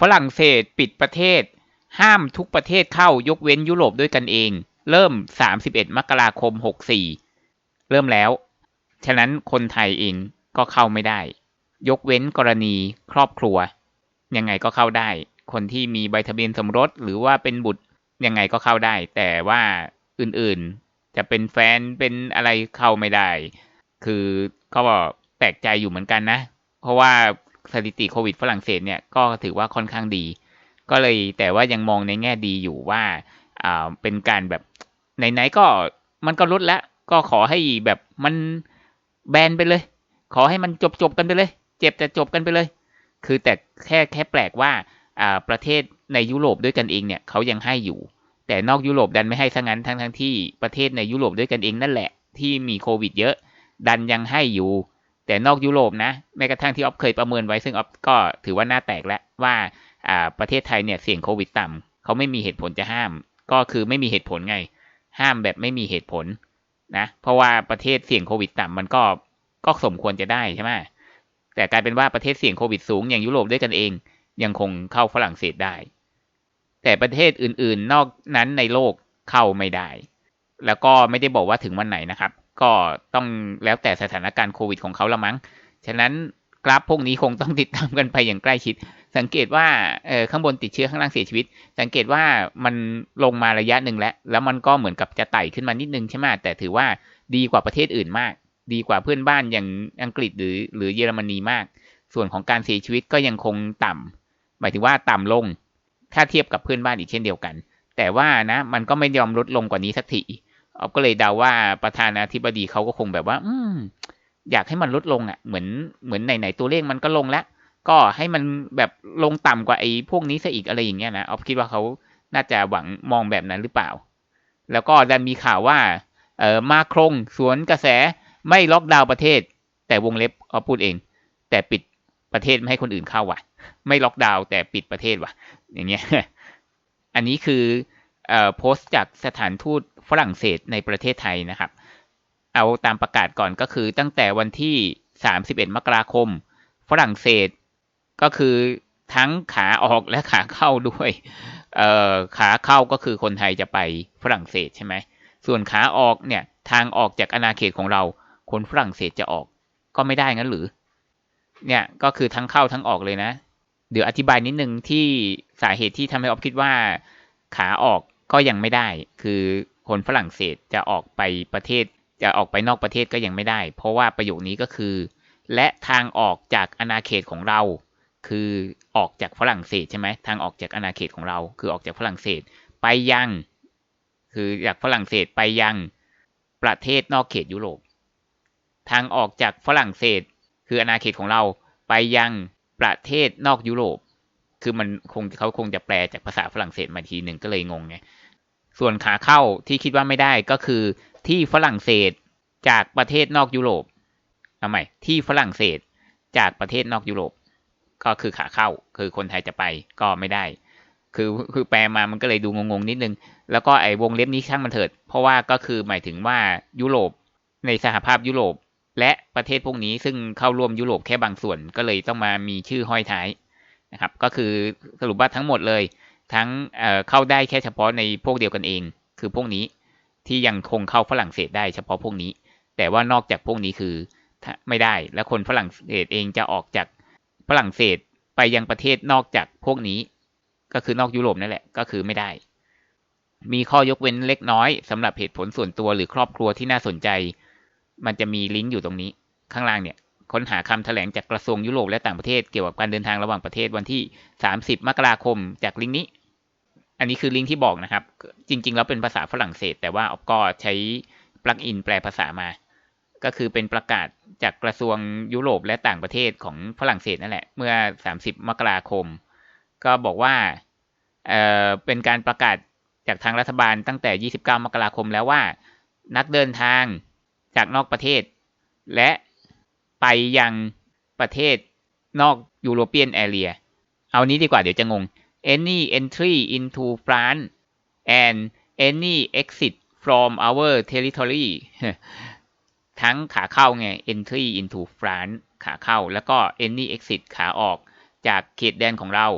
ฝรั่งเศสปิดประเทศ ห้ามทุกประเทศเข้ายกเว้นยุโรปด้วยกันเอง เริ่ม 31 มกราคม 64 เริ่มแล้ว ฉะนั้นคนไทยเองก็เข้าไม่ได้ ยกเว้นกรณีครอบครัว ยังไงก็เข้าได้ คนที่มีใบทะเบียนสมรสหรือว่าเป็นบุตรยังไงก็เข้าได้ แต่ว่าอื่นๆ จะเป็นแฟนเป็นอะไรเข้าไม่ได้ คือก็แปลกใจอยู่เหมือนกันนะ เพราะว่า สถิติโควิดฝรั่งเศสเนี่ยก็ถือว่าค่อนข้างดี ก็เลยแต่ว่ายังมองในแง่ดีอยู่ว่าอ่าเป็นการแบบไหนๆก็มันก็ลดแล้วก็ขอให้แบบมันแบนไปเลย ขอให้มันจบจบกันไปเลย เจ็บแต่จบกันไปเลย คือแต่แค่แค่แปลกว่าอ่าประเทศในยุโรปด้วยกันเองเนี่ยเขายังให้อยู่ แต่นอกยุโรปดันไม่ให้ซะงั้นทั้งทั้งที่ประเทศในยุโรปด้วยกันเองนั่นแหละ ที่มีโควิดเยอะ ดันยังให้อยู่ แต่นอกยุโรปนะแม้กระทั่งที่ออฟเคยประเมินไว้ซึ่งออฟก็ถือว่าหน้าแตกแล้วว่าอ่าประเทศไทยเนี่ยเสี่ยงโควิดต่ำเขาไม่มีเหตุผลจะห้าม ก็คือไม่มีเหตุผลไง ห้ามแบบไม่มีเหตุผลนะเพราะว่าประเทศเสี่ยงโควิดต่ำมันก็ก็สมควรจะได้ใช่ไหมแต่กลายเป็นว่าประเทศเสี่ยงโควิดสูงอย่างยุโรปด้วยกันเอง ยังคงเข้าฝรั่งเศสได้ แต่ประเทศอื่นๆ นอกนั้นในโลกเข้าไม่ได้ แล้วก็ไม่ได้บอกว่าถึงวันไหนนะครับ ก็ต้องแล้วแต่สถานการณ์โควิดของเขาละมั้ง ฉะนั้นกราฟพวกนี้คงต้องติดตามกันไปอย่างใกล้ชิด สังเกตว่าเออข้างบนติดเชื้อข้างล่างเสียชีวิต สังเกตว่ามันลงมาระยะหนึ่งแล้ว แล้วมันก็เหมือนกับจะไต่ขึ้นมานิดนึงใช่ไหมแต่ถือว่าดีกว่าประเทศอื่นมาก ดีกว่าเพื่อนบ้านอย่างอังกฤษหรือหรือเยอรมนีมาก ส่วนของการเสียชีวิตก็ยังคงต่ำหมายถึงว่าต่ำลง ถ้าเทียบกับเพื่อนบ้านอีกเช่นเดียวกัน แต่ว่านะมันก็ไม่ยอมลดลงกว่านี้สักที ออฟก็เลยเดาว่าประธานาธิบดีเขาก็คงแบบว่า อืม อยากให้มันลดลงอะ เหมือนเหมือนไหนๆตัวเลขมันก็ลงแล้วก็ให้มันแบบลงต่ำกว่าไอ้พวกนี้ซะอีกอะไรอย่างเงี้ยนะออฟคิดว่าเขาน่าจะหวังมองแบบนั้นหรือเปล่า แล้วก็ดันมีข่าวว่า เออมาครงสวนกระแสไม่ล็อกดาวน์ประเทศ แต่วงเล็บออฟพูดเอง แต่ปิดประเทศไม่ให้คนอื่นเข้าว่ะ ไม่ล็อกดาวน์แต่ปิดประเทศว่ะ อย่างเงี้ย อันนี้คือ โพสต์จากสถานทูตฝรั่งเศสในประเทศไทยนะครับ เอาตามประกาศก่อนก็คือตั้งแต่วันที่ 31 มกราคม ฝรั่งเศสก็คือทั้งขาออกและขาเข้าด้วยขาเข้าก็คือคนไทยจะไปฝรั่งเศสใช่ไหม ส่วนขาออกเนี่ยทางออกจากอาณาเขตของเรา คนฝรั่งเศสจะออกก็ไม่ได้งั้นหรือ เนี่ยก็คือทั้งเข้าทั้งออกเลยนะ เดี๋ยวอธิบายนิดนึงที่สาเหตุที่ทำให้ออฟคิดว่าขาออก ก็ยังไม่ได้ คือคนฝรั่งเศสจะออกไปประเทศ จะออกไปนอกประเทศก็ยังไม่ได้ เพราะว่าประโยคนี้ก็คือ และทางออกจากอาณาเขตของเรา คือออกจากฝรั่งเศสใช่ไหมทางออกจากอาณาเขตของเรา คือออกจากฝรั่งเศสไปยัง คือจากฝรั่งเศสไปยังประเทศนอกเขตยุโรป ทางออกจากฝรั่งเศส คืออาณาเขตของเราไปยังประเทศนอกยุโรป คือมันคงเขาคงจะแปลจากภาษาฝรั่งเศสมาทีหนึ่งก็เลยงงไงส่วนขาเข้าที่คิดว่าไม่ได้ก็คือที่ฝรั่งเศสจากประเทศนอกยุโรปเอาใหม่ที่ฝรั่งเศสจากประเทศนอกยุโรป ก็คือขาเข้า คือคนไทยจะไปก็ไม่ได้ คือคือแปลมามันก็เลยดูงงๆนิดนึง แล้วก็ไอ้วงเล็บนี้ช่างมันเถิด เพราะว่าก็คือหมายถึงว่ายุโรปในสหภาพยุโรป และประเทศพวกนี้ซึ่งเข้าร่วมยุโรปแค่บางส่วนก็เลยต้องมามีชื่อห้อยท้าย นะครับก็คือสรุปว่าทั้งหมดเลยทั้งเเข้าได้แค่เฉพาะในพวกเดียวกันเอง คือพวกนี้ที่ยังคงเข้าฝรั่งเศสได้เฉพาะพวกนี้ แต่ว่านอกจากพวกนี้คือไม่ได้และคนฝรั่งเศสเองจะออกจากฝรั่งเศสไปยังประเทศนอกจากพวกนี้ ก็คือนอกยุโรปนั่นแหละก็คือไม่ได้ มีข้อยกเว้นเล็กน้อยสำหรับเหตุผลส่วนตัวหรือครอบครัวที่น่าสนใจ มันจะมีลิงก์อยู่ตรงนี้ข้างล่างเนี่ย ค้นหาคำแถลงจากกระทรวงยุโรปและต่างประเทศเกี่ยวกับการเดินทางระหว่างประเทศวันที่ 30 มกราคมจากลิงก์นี้ อันนี้คือลิงก์ที่บอกนะครับ จริง ๆ แล้วเป็นภาษาฝรั่งเศส แต่ว่าออฟก็ใช้ปลั๊กอินแปลภาษามา ก็คือเป็นประกาศจากกระทรวงยุโรปและต่างประเทศของฝรั่งเศสนั่นแหละ เมื่อ 30 มกราคม ก็บอกว่าเอ่อเป็นการประกาศจากทางรัฐบาลตั้งแต่ 29 มกราคมแล้วว่า นักเดินทางจากนอกประเทศ และ ไปยังประเทศนอกยูโรเปียนแอเรียเอานี้ดีกว่าเดี๋ยวจะงง any entry into France and any exit from our territory ทั้งขาเข้าไง entry into France ขาเข้า แล้วก็ any exit ขาออกจากเขตแดนของเรา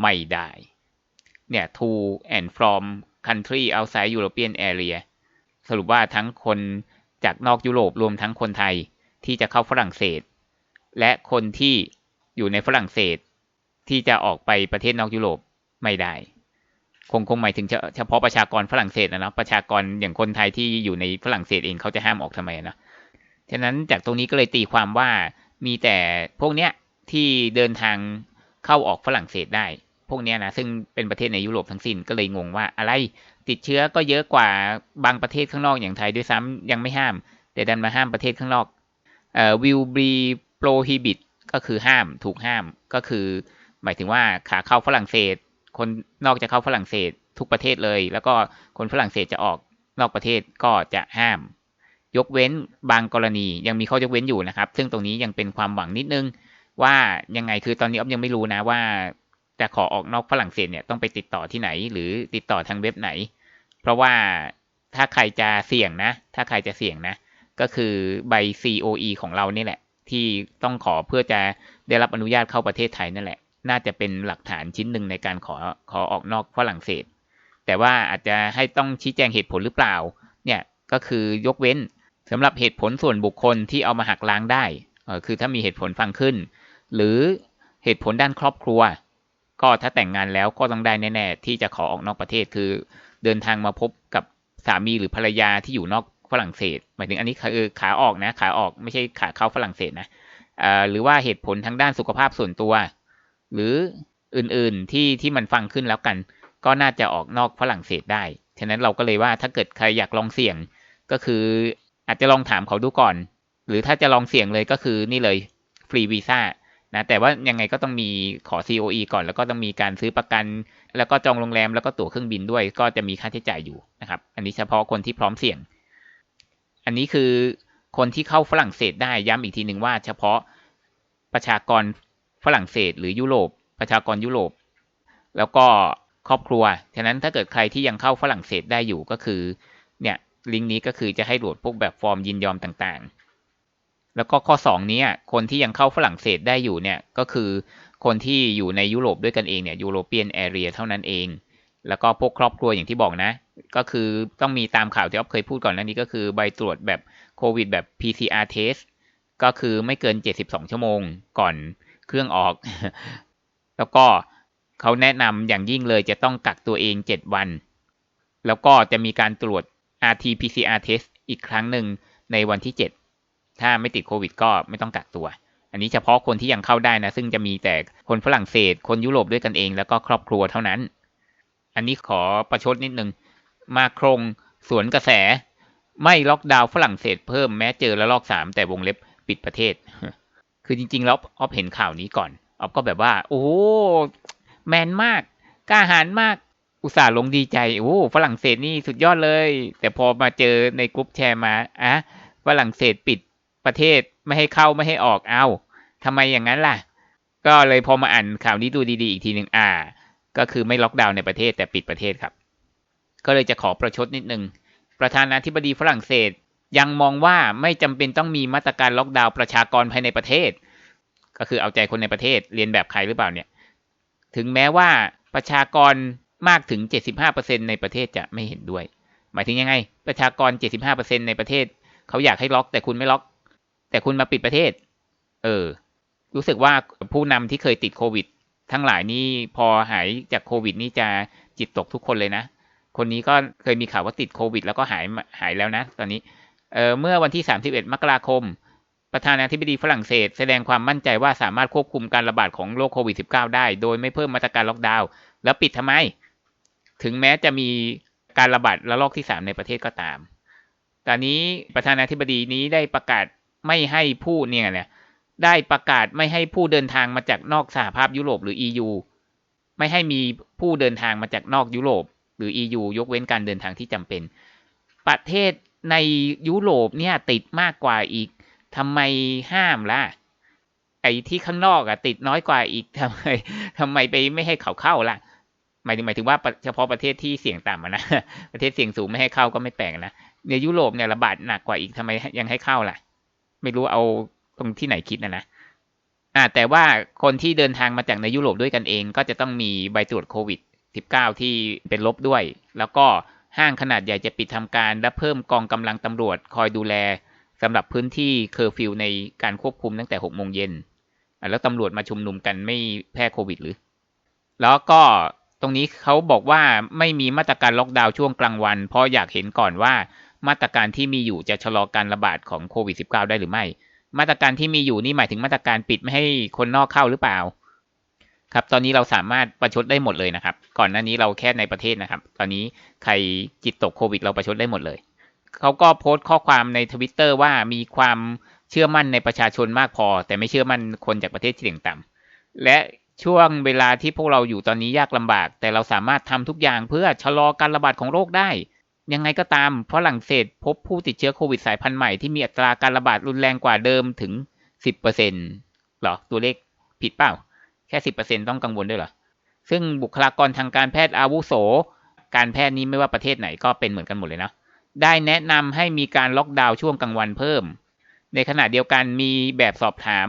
ไม่ได้ เนี่ย to and from country outside European area สรุปว่าทั้งคนจากนอกยุโรปรวมทั้งคนไทย ที่จะเข้าฝรั่งเศส และคนที่อยู่ในฝรั่งเศสที่จะออกไปประเทศนอกยุโรปไม่ได้ คงคงหมายถึงเฉพาะประชากรฝรั่งเศสนะเนาะประชากรอย่างคนไทยที่อยู่ในฝรั่งเศสเองเขาจะห้ามออกทำไมนะฉะนั้นจากตรงนี้ก็เลยตีความว่ามีแต่พวกเนี้ยที่เดินทางเข้าออกฝรั่งเศสได้ พวกเนี้ยนะซึ่งเป็นประเทศในยุโรปทั้งสิ้นก็เลยงงว่าอะไรติดเชื้อก็เยอะกว่าบางประเทศข้างนอกอย่างไทยด้วยซ้ำยังไม่ห้าม แต่ดันมาห้ามประเทศข้างนอก เอ่อ will be prohibit ก็คือห้ามถูกห้ามก็คือ หมายถึงว่าขาเข้าฝรั่งเศส คนนอกจะเข้าฝรั่งเศสทุกประเทศเลย แล้วก็คนฝรั่งเศสจะออกนอกประเทศก็จะห้าม ยกเว้นบางกรณียังมีข้อยกเว้นอยู่นะครับ ซึ่งตรงนี้ยังเป็นความหวังนิดนึง ว่ายังไงคือตอนนี้อ๊อฟยังไม่รู้นะว่าจะขอออกนอกฝรั่งเศสเนี่ยต้องไปติดต่อที่ไหน หรือติดต่อทางเว็บไหน เพราะว่าถ้าใครจะเสี่ยงนะ ถ้าใครจะเสี่ยงนะ ก็คือใบ COE ของเรานี่แหละ ที่ต้องขอเพื่อจะได้รับอนุญาตเข้าประเทศไทยนั่นแหละ น่าจะเป็นหลักฐานชิ้นหนึ่งในการขอขอออกนอกฝรั่งเศส แต่ว่าอาจจะให้ต้องชี้แจงเหตุผลหรือเปล่า เนี่ยก็คือยกเว้นสำหรับเหตุผลส่วนบุคคลที่เอามาหักล้างได้เออคือถ้ามีเหตุผลฟังขึ้น หรือเหตุผลด้านครอบครัว ก็ถ้าแต่งงานแล้วก็ต้องได้แน่ ๆ ที่จะขอออกนอกประเทศคือ เดินทางมาพบกับสามีหรือภรรยาที่อยู่นอก ฝรั่งเศส หมายถึงอันนี้คือขาออกนะ ขาออกไม่ใช่ขาเข้าฝรั่งเศสนะหรือว่าเหตุผลทางด้านสุขภาพส่วนตัว หรืออื่นๆที่ที่มันฟังขึ้นแล้วกัน ก็น่าจะออกนอกฝรั่งเศสได้ ฉะนั้นเราก็เลยว่าถ้าเกิดใครอยากลองเสี่ยงก็คืออาจจะลองถามเขาดูก่อน หรือถ้าจะลองเสี่ยงเลยก็คือนี่เลยฟรีวีซ่านะแต่ว่ายังไงก็ต้องมีขอ COE ก่อน แล้วก็ต้องมีการซื้อประกัน แล้วก็จองโรงแรมแล้วก็ตั๋วเครื่องบินด้วย ก็จะมีค่าใช้จ่ายอยู่นะครับ อันนี้เฉพาะคนที่พร้อมเสี่ยง อันนี้คือคนที่เข้าฝรั่งเศสได้ย้ำอีกทีหนึ่งว่า เฉพาะประชากรฝรั่งเศสหรือยุโรป ประชากรยุโรป แล้วก็ครอบครัว ฉะนั้นถ้าเกิดใครที่ยังเข้าฝรั่งเศสได้อยู่ก็คือ เนี่ยลิงก์นี้ก็คือจะให้โหลดพวกแบบฟอร์มยินยอมต่างๆ แล้วก็ข้อ 2 นี้คนที่ยังเข้าฝรั่งเศสได้อยู่เนี่ยก็คือคนที่อยู่ในยุโรปด้วยกันเองเนี่ยยูโรเปียนแอเรียเท่านั้นเอง แล้วก็พวกครอบครัวอย่างที่บอกนะ ก็คือต้องมีตามข่าวที่อ๊อฟเคยพูดก่อนหน้านี้ก็คือใบตรวจแบบโควิดแบบ PCR test ก็คือไม่เกิน 72 ชั่วโมงก่อนเครื่องออก แล้วก็เขาแนะนำอย่างยิ่งเลยจะต้องกักตัวเอง 7 วัน แล้วก็จะมีการตรวจ RT-PCR test อีกครั้งหนึ่งในวันที่ 7 ถ้าไม่ติดโควิดก็ไม่ต้องกักตัว อันนี้เฉพาะคนที่ยังเข้าได้นะ ซึ่งจะมีแต่คนฝรั่งเศส คนยุโรปด้วยกันเอง แล้วก็ครอบครัวเท่านั้น อันนี้ขอประชดนิดนึง มาโครงสวนกระแส ไม่ล็อกดาวน์ฝรั่งเศสเพิ่มแม้เจอแล้วลอกสามแต่วงเล็บปิดประเทศ คือจริง ๆ แล้วออฟเห็นข่าวนี้ก่อนออฟก็แบบว่า โอ้แมนมากกล้าหาญมากอุตส่าห์ลงดีใจโอ้ฝรั่งเศสนี่สุดยอดเลย แต่พอมาเจอในกลุ่มแชร์มาอะฝรั่งเศสปิดประเทศไม่ให้เข้าไม่ให้ออกเอาทำไมอย่างนั้นล่ะ ก็เลยพอมาอ่านข่าวนี้ดูดีๆอีกทีหนึ่งอ่า ก็คือไม่ล็อกดาวน์ในประเทศแต่ปิดประเทศครับ ก็เลยจะขอประชดนิดนึง ประธานาธิบดีฝรั่งเศสยังมองว่าไม่จำเป็นต้องมีมาตรการล็อกดาวน์ประชากรภายในประเทศ ก็คือเอาใจคนในประเทศเรียนแบบใครหรือเปล่าเนี่ย ถึงแม้ว่าประชากรมากถึง 75%ในประเทศจะไม่เห็นด้วย หมายถึงยังไง ประชากร 75%ในประเทศ เขาอยากให้ล็อกแต่คุณไม่ล็อก แต่คุณมาปิดประเทศ เออ รู้สึกว่าผู้นำที่เคยติดโควิด ทั้งหลายนี่พอหายจากโควิดนี่จะจิตตกทุกคนเลยนะ คนนี้ก็เคยมีข่าวว่าติดโควิด แล้วก็หายหายแล้วนะ ตอนนี้เเมื่อวันที่ 31 มกราคม ประธานาธิบดีฝรั่งเศส แสดงความมั่นใจว่าสามารถควบคุมการระบาดของโรคโควิด -19 ได้ โดยไม่เพิ่มมาตรการล็อกดาวน์แล้วปิดทำไม ถึงแม้จะมีการระบาดระลอกที่สามในประเทศก็ตาม ตอนนี้ประธานาธิบดีนี้ได้ประกาศไม่ให้ผู้เนี่ยเนี่ย ได้ประกาศไม่ให้ผู้เดินทางมาจากนอกสหภาพยุโรปหรือ EU ไม่ให้มีผู้เดินทางมาจากนอกยุโรป หรือ EU ยกเว้นการเดินทางที่จำเป็น ประเทศในยุโรปเนี่ยติดมากกว่าอีกทำไมห้ามล่ะไอ้ที่ข้างนอกอะติดน้อยกว่าอีกทำไมทำไมไปไม่ให้เขาเข้าล่ะหมายถึงหมายถึงว่าเฉพาะประเทศที่เสี่ยงต่ำนะประเทศเสี่ยงสูงไม่ให้เข้าก็ไม่แปลกนะในยุโรปเนี่ยระบาดหนักกว่าอีกทำไมยังให้เข้าล่ะ ไม่รู้เอา ตรงที่ไหนคิดนะนะอ่าแต่ว่าคนที่เดินทางมาจากในยุโรปด้วยกันเอง ก็จะต้องมีใบตรวจโควิด 19 ที่เป็นลบด้วย แล้วก็ห้างขนาดใหญ่จะปิดทำการและเพิ่มกองกำลังตำรวจคอยดูแลสำหรับพื้นที่เคอร์ฟิวในการควบคุมตั้งแต่6โมงเย็นแล้วตำรวจมาชุมนุมกันไม่แพร่โควิดหรือ แล้วก็ตรงนี้เขาบอกว่าไม่มีมาตรการล็อกดาวน์ช่วงกลางวัน เพราะอยากเห็นก่อนว่ามาตรการที่มีอยู่จะชะลอการระบาดของโควิด -19 ได้หรือไม่ มาตรการที่มีอยู่นี่หมายถึงมาตรการปิดไม่ให้คนนอกเข้าหรือเปล่า ครับ ตอนนี้เราสามารถประชดได้หมดเลยนะครับ ก่อนหน้านี้เราแค่ในประเทศนะครับ ตอนนี้ใครจิตตกโควิด เราประชดได้หมดเลยเขาก็โพสต์ข้อความในทวิตเตอร์ว่ามีความเชื่อมั่นในประชาชนมากพอ แต่ไม่เชื่อมั่นคนจากประเทศที่เสี่ยงต่ำและช่วงเวลาที่พวกเราอยู่ตอนนี้ยากลำบาก แต่เราสามารถทำทุกอย่างเพื่อชะลอการระบาดของโรคได้ ยังไงก็ตามฝรั่งเศสพบผู้ติดเชื้อโควิดสายพันธุ์ใหม่ที่มีอัตราการระบาดรุนแรงกว่าเดิมถึง 10%เหรอ ตัวเลขผิดเปล่า แค่ 10%ต้องกังวลด้วยเหรอ ซึ่งบุคลากรทางการแพทย์อาวุโส การแพทย์นี้ไม่ว่าประเทศไหนก็เป็นเหมือนกันหมดเลยนะ ได้แนะนำให้มีการล็อกดาวน์ช่วงกลางวันเพิ่ม ในขณะเดียวกันมีแบบสอบถาม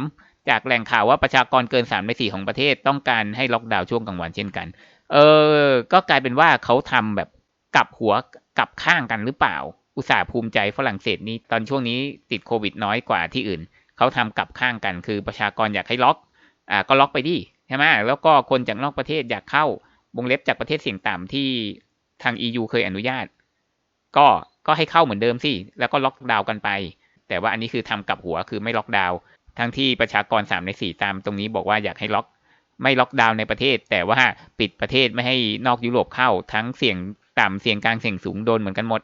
จากแหล่งข่าวว่าประชากรเกิน3ใน4ของประเทศต้องการให้ล็อกดาวน์ช่วงกลางวันเช่นกัน เออ ก็กลายเป็นว่าเขาทำแบบ กลับหัวกลับข้างกันหรือเปล่า อุตส่าห์ภูมิใจฝรั่งเศสนี่ตอนช่วงนี้ติดโควิดน้อยกว่าที่อื่น เขาทำกลับข้างกัน คือประชากรอยากให้ล็อกอ่าก็ล็อกไปดิใช่ไหมแล้วก็คนจากนอกประเทศอยากเข้าวงเล็บจากประเทศเสี่ยงต่ำที่ทาง EU เคยอนุญาต ก็ก็ให้เข้าเหมือนเดิมสิ แล้วก็ล็อกดาวน์กันไป แต่ว่าอันนี้คือทำกลับหัวคือไม่ล็อกดาวน์ ทั้งที่ประชากร 3 ใน 4 ตามตรงนี้บอกว่าอยากให้ล็อก ไม่ล็อกดาวน์ในประเทศ แต่ว่าปิดประเทศไม่ให้นอกยุโรปเข้า ทั้งเสี่ยง ต่ำเสี่ยงกลางเสี่ยงสูงโดนเหมือนกันหมด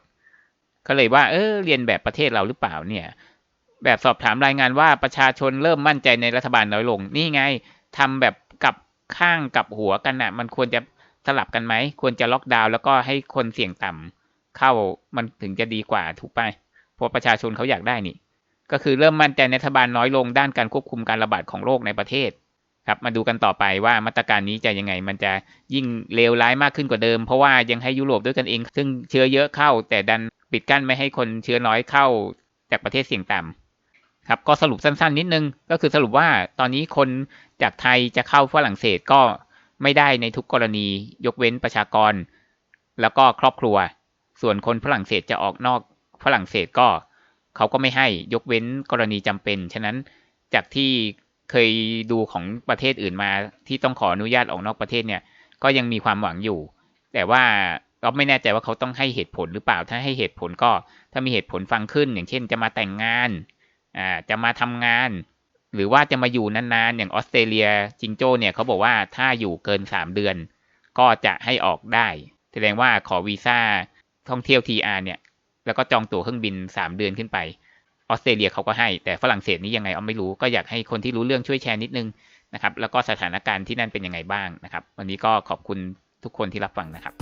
ก็เลยว่า เออเรียนแบบประเทศเราหรือเปล่าเนี่ย แบบสอบถามรายงานว่าประชาชนเริ่มมั่นใจในรัฐบาลน้อยลง นี่ไงทำแบบกับข้างกับหัวกันน่ะ มันควรจะสลับกันไหม ควรจะล็อกดาวน์แล้วก็ให้คนเสี่ยงต่ำเข้ามันถึงจะดีกว่าถูกไปเพราะประชาชนเขาอยากได้นี่ ก็คือเริ่มมั่นใจในรัฐบาลน้อยลงด้านการควบคุมการระบาดของโรคในประเทศ ครับมาดูกันต่อไปว่ามาตรการนี้จะยังไง มันจะยิ่งเลวร้ายมากขึ้นกว่าเดิม เพราะว่ายังให้ยุโรปด้วยกันเอง ซึ่งเชื้อเยอะเข้า แต่ดันปิดกั้นไม่ให้คนเชื้อน้อยเข้าจากประเทศเสี่ยงต่ำครับก็สรุปสั้นๆ นิดนึง ก็คือสรุปว่าตอนนี้คนจากไทยจะเข้าฝรั่งเศสก็ไม่ได้ในทุกกรณียกเว้นประชากร แล้วก็ครอบครัว ส่วนคนฝรั่งเศสจะออกนอกฝรั่งเศสก็ เขาก็ไม่ให้ยกเว้นกรณีจำเป็น ฉะนั้นจากที่ เคยดูของประเทศอื่นมาที่ต้องขออนุญาตออกนอกประเทศเนี่ย ก็ยังมีความหวังอยู่ แต่ว่าก็ไม่แน่ใจว่าเขาต้องให้เหตุผลหรือเปล่า ถ้าให้เหตุผลก็ถ้ามีเหตุผลฟังขึ้น อย่างเช่น จะมาแต่งงานอ่าจะมาทำงาน หรือว่าจะมาอยู่นานๆ อย่างออสเตรเลียจิงโจ้เนี่ยเขาบอกว่าถ้าอยู่เกิน 3 เดือน ก็จะให้ออกได้ แสดงว่าขอวีซ่าท่องเที่ยว TR เนี่ย แล้วก็จองตั๋วเครื่องบิน 3 เดือนขึ้นไป ออสเตรเลียเขาก็ให้ แต่ฝรั่งเศสนี่ยังไงเอาไม่รู้ ก็อยากให้คนที่รู้เรื่องช่วยแชร์นิดนึงนะครับ แล้วก็สถานการณ์ที่นั่นเป็นยังไงบ้างนะครับ วันนี้ก็ขอบคุณทุกคนที่รับฟังนะครับ